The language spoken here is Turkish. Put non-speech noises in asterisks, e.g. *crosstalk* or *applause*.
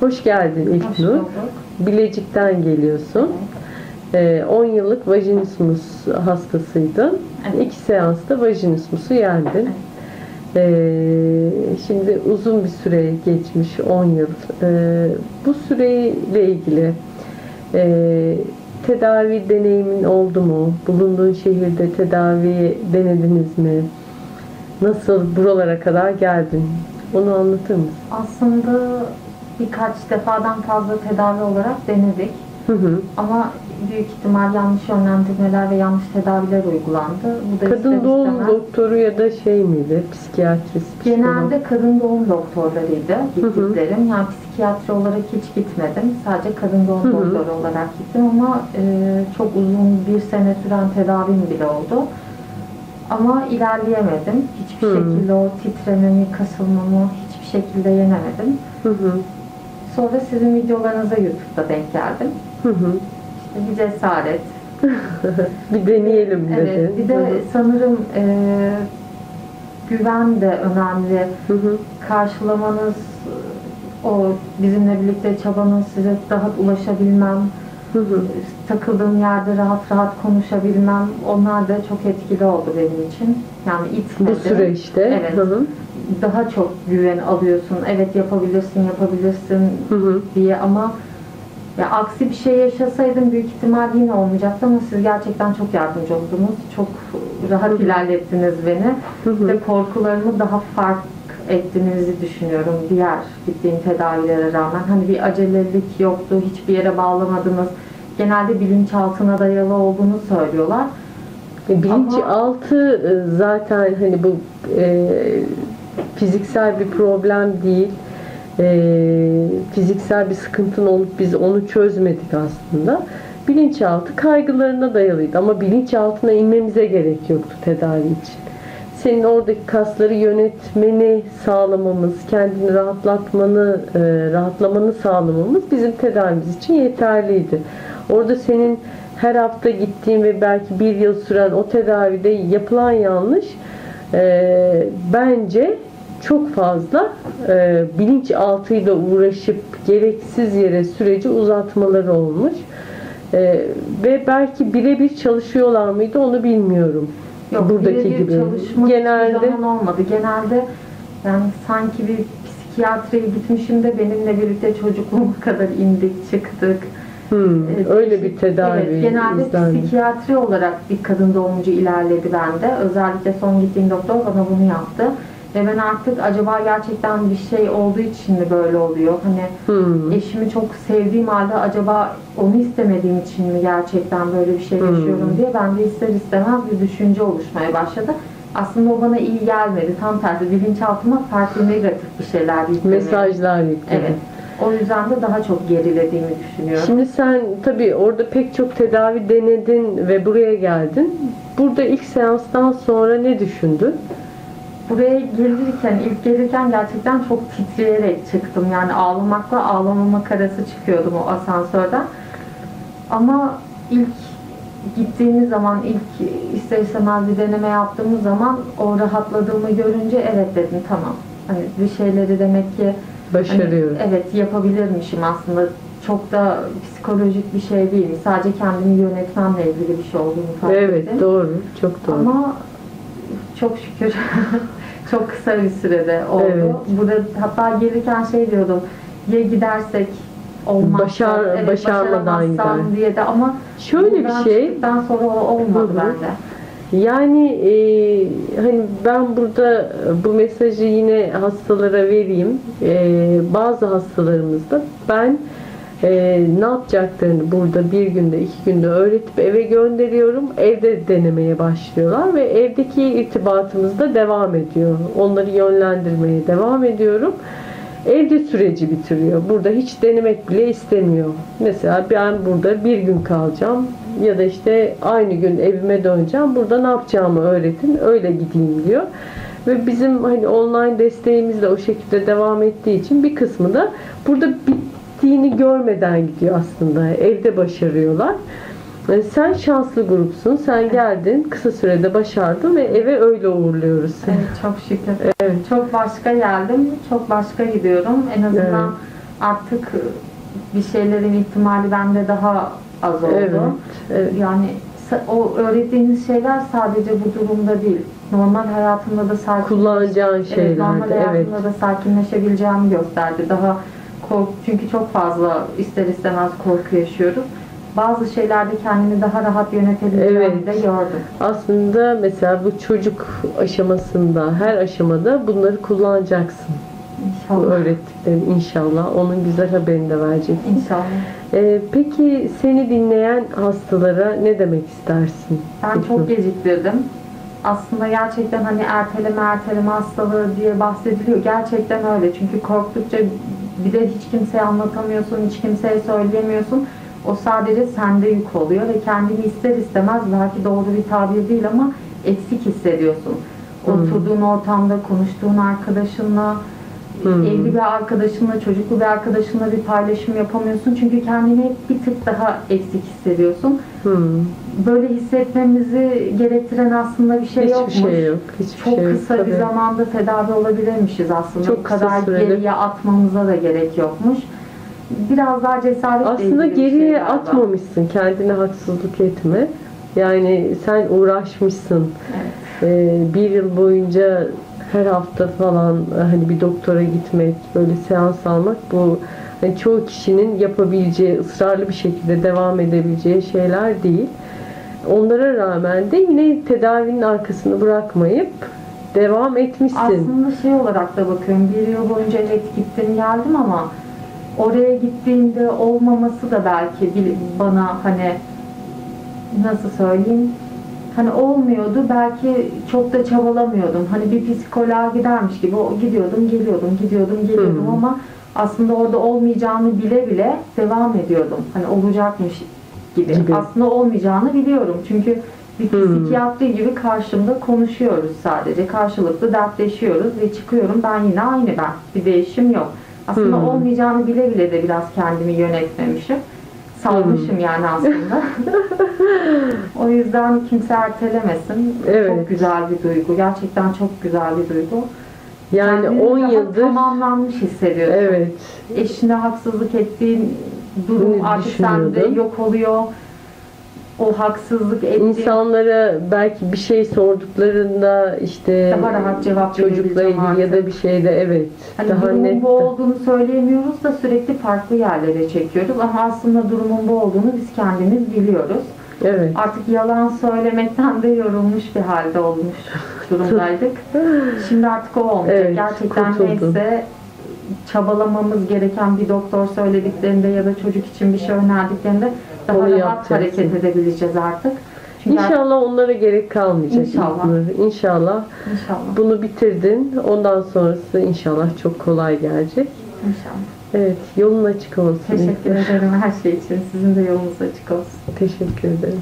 Hoş geldin İlknur. Bilecik'ten geliyorsun. Ee, 10 yıllık vajinismus hastasıydın. Evet. İki seansta vajinismusu yendin. Ee, şimdi uzun bir süre geçmiş 10 yıl. Ee, bu süreyle ilgili e, tedavi deneyimin oldu mu? Bulunduğun şehirde tedavi denediniz mi? Nasıl buralara kadar geldin? Onu anlatır mısın? Aslında birkaç defadan fazla tedavi olarak denedik. Hı hı. Ama büyük ihtimal yanlış yönlendirmeler ve yanlış tedaviler uygulandı. Bu da Kadın doğum istemez- doktoru ya da şey miydi? Psikiyatrist. Genelde kadın doğum doktorlarıydı gittiklerim. Yani psikiyatri olarak hiç gitmedim. Sadece kadın doğum Hı hı. doktoru olarak gittim ama e, çok uzun bir sene süren tedavim bile oldu. Ama ilerleyemedim. Hiçbir Hı. şekilde o titrememi, kasılmamı hiçbir şekilde yenemedim. Hı hı. Sonra sizin videolarınıza YouTube'da denk geldim. Hı hı. İşte bir cesaret. *laughs* Bir deneyelim dedi. Evet, bir Hı de hı. sanırım e, güven de önemli. Hı hı. Karşılamanız, o bizimle birlikte çabanız, size rahat ulaşabilmem, Hı hı. takıldığım yerde rahat rahat konuşabilmem, onlar da çok etkili oldu benim için. Yani itmedi. Bu süreçte. Evet. Hı hı. Daha çok güven alıyorsun. Evet yapabilirsin, yapabilirsin Hı hı. diye ama ya aksi bir şey yaşasaydım büyük ihtimal yine olmayacaktı ama siz gerçekten çok yardımcı oldunuz. Çok rahat Hı hı. ilerlettiniz beni. Hı hı. Ve korkularımı daha fark ettiğinizi düşünüyorum diğer gittiğim tedavilere rağmen. Hani bir acelelik yoktu, hiçbir yere bağlamadınız. Genelde bilinçaltına dayalı olduğunu söylüyorlar. E, Bilinçaltı Ama- e, zaten hani bu e, fiziksel bir problem değil. E, fiziksel bir sıkıntın olup biz onu çözmedik aslında. Bilinçaltı kaygılarına dayalıydı ama bilinçaltına inmemize gerek yoktu tedavi için. Senin oradaki kasları yönetmeni sağlamamız, kendini rahatlatmanı, e, rahatlamanı sağlamamız bizim tedavimiz için yeterliydi. Orada senin her hafta gittiğin ve belki bir yıl süren o tedavide yapılan yanlış e, bence çok fazla e, bilinçaltıyla uğraşıp gereksiz yere süreci uzatmaları olmuş. E, ve belki birebir çalışıyorlar mıydı onu bilmiyorum. Yok, Buradaki gibi. çalışma Genelde zaman olmadı. Genelde yani sanki bir psikiyatriye gitmişim de benimle birlikte çocukluğuma *laughs* kadar indik, çıktık. hmm, Evet, öyle bir tedavi Evet, genelde izlendi. psikiyatri olarak bir kadın doğumcu ilerledi bende. Özellikle son gittiğim doktor bana bunu yaptı. Ve ben artık acaba gerçekten bir şey olduğu için mi böyle oluyor? Hani Hmm. eşimi çok sevdiğim halde acaba onu istemediğim için mi gerçekten böyle bir şey Hmm. yaşıyorum diye ben de ister istemez bir düşünce oluşmaya başladı. Aslında o bana iyi gelmedi. Tam tersi bilinçaltıma farklı negatif bir şeyler yüklemeye. Mesajlar yükledi. Evet. O yüzden de daha çok gerilediğimi düşünüyorum. Şimdi sen tabii orada pek çok tedavi denedin ve buraya geldin. Burada ilk seanstan sonra ne düşündün? Buraya gelirken, ilk gelirken gerçekten çok titreyerek çıktım. Yani ağlamakla ağlamamak arası çıkıyordum o asansörden. Ama ilk gittiğimiz zaman, ilk ister istemez bir deneme yaptığımız zaman o rahatladığımı görünce evet dedim tamam. Hani bir şeyleri demek ki hani, Başarıyorum. evet yapabilirmişim aslında. Çok da psikolojik bir şey değil. Sadece kendimi yönetmemle ilgili bir şey olduğunu fark ettim. Evet doğru. Çok doğru. Ama çok şükür *laughs* çok kısa bir sürede oldu. Evet. Burada hatta gelirken şey diyordum. Ya gidersek olmazsa, Başar- evet, başarmadan gider. diye de ama Şöyle bir şey. çıktıktan sonra olmadı bende. Yani e, hani ben burada bu mesajı yine hastalara vereyim. E, bazı hastalarımızda ben e, ne yapacaklarını burada bir günde iki günde öğretip eve gönderiyorum. Evde denemeye başlıyorlar ve evdeki irtibatımız da devam ediyor. Onları yönlendirmeye devam ediyorum. Evde süreci bitiriyor. Burada hiç denemek bile istemiyor. Mesela ben burada bir gün kalacağım ya da işte aynı gün evime döneceğim. Burada ne yapacağımı öğretin, öyle gideyim diyor. Ve bizim hani online desteğimiz de o şekilde devam ettiği için bir kısmı da burada bittiğini görmeden gidiyor aslında. Evde başarıyorlar. Yani Sen şanslı grupsun. Sen geldin, kısa sürede başardın ve eve öyle uğurluyoruz seni. Evet çok şükür. Evet. Çok başka geldim, çok başka gidiyorum. En azından artık bir şeylerin ihtimali bende daha az oldu. Evet. evet. Yani sa- o öğrettiğiniz şeyler sadece bu durumda değil. Normal hayatımda da sakin Kullanacağın Evet, normal şeylerdi. Evet. hayatımda da sakinleşebileceğimi gösterdi. Daha kork çünkü çok fazla ister istemez korku yaşıyoruz. Bazı şeylerde kendimi daha rahat yönetebileceğimi Evet. de gördüm. Aslında mesela bu çocuk aşamasında, her aşamada bunları kullanacaksın. Bu İnşallah. öğrettiklerini inşallah. Onun güzel haberini de vereceksin. İnşallah. Ee, peki seni dinleyen hastalara ne demek istersin? Ben çok geciktirdim. Aslında gerçekten hani erteleme erteleme hastalığı diye bahsediliyor. Gerçekten öyle. Çünkü korktukça bir de hiç kimseye anlatamıyorsun, hiç kimseye söyleyemiyorsun. O sadece sende yük oluyor ve kendini ister istemez belki doğru bir tabir değil ama eksik hissediyorsun. Hmm. Oturduğun ortamda, konuştuğun arkadaşınla, Hmm. evli bir arkadaşınla, çocuklu bir arkadaşınla bir paylaşım yapamıyorsun. Çünkü kendini bir tık daha eksik hissediyorsun Hmm. böyle hissetmemizi gerektiren aslında bir şey Hiçbir yokmuş. şey yok. Hiçbir Çok şey yok. kısa bir tabii. zamanda tedavi olabilirmişiz aslında. Çok Bu kadar geriye atmamıza da gerek yokmuş. Biraz daha cesaretle Aslında bir şey geriye galiba. atmamışsın. Kendine haksızlık etme. Yani sen uğraşmışsın. Evet. Ee, bir yıl boyunca her hafta falan e, hani bir doktora gitmek, böyle seans almak bu hani çoğu kişinin yapabileceği, ısrarlı bir şekilde devam edebileceği şeyler değil. Onlara rağmen de yine tedavinin arkasını bırakmayıp devam etmişsin. Aslında şey olarak da bakıyorum. Bir yıl boyunca evet gittim geldim ama oraya gittiğimde olmaması da belki bana hani nasıl söyleyeyim hani olmuyordu belki çok da çabalamıyordum. Hani bir psikoloğa gidermiş gibi o gidiyordum geliyordum gidiyordum geliyordum Hı. ama aslında orada olmayacağını bile bile devam ediyordum. Hani olacakmış gibi, Gibi. aslında olmayacağını biliyorum. Çünkü bir Hı. psikiyatri gibi karşımda konuşuyoruz sadece. Karşılıklı dertleşiyoruz ve çıkıyorum. Ben yine aynı ben. Bir değişim yok. Aslında Hı. olmayacağını bile bile de biraz kendimi yönetmemişim salmışım yani aslında. *laughs* o yüzden kimse ertelemesin. Evet. Çok güzel bir duygu. Gerçekten çok güzel bir duygu. yani Kendini 10 daha yıldır tamamlanmış hissediyorsun. evet Eşine haksızlık ettiğin durum artık sende yok oluyor. O haksızlık ettiğin insanlara belki bir şey sorduklarında işte Daha rahat cevap çocukla ilgili ya da artık. bir şeyde evet Hani daha durumun net bu olduğunu söyleyemiyoruz da sürekli farklı yerlere çekiyoruz ama aslında durumun bu olduğunu biz kendimiz biliyoruz. evet Artık yalan söylemekten de yorulmuş bir halde olmuş durumdaydık. *laughs* Şimdi artık o olmayacak. Evet, Gerçekten kurtuldun. neyse çabalamamız gereken bir doktor söylediklerinde ya da çocuk için bir şey önerdiklerinde daha Onu rahat yapacaksın. hareket edebileceğiz artık. Çünkü İnşallah onlara gerek kalmayacak. İnşallah. İnşallah. inşallah. Bunu bitirdin. Ondan sonrası inşallah çok kolay gelecek. İnşallah. Evet, yolun açık olsun. Teşekkür ederim her şey için. Sizin de yolunuz açık olsun. Teşekkür ederim.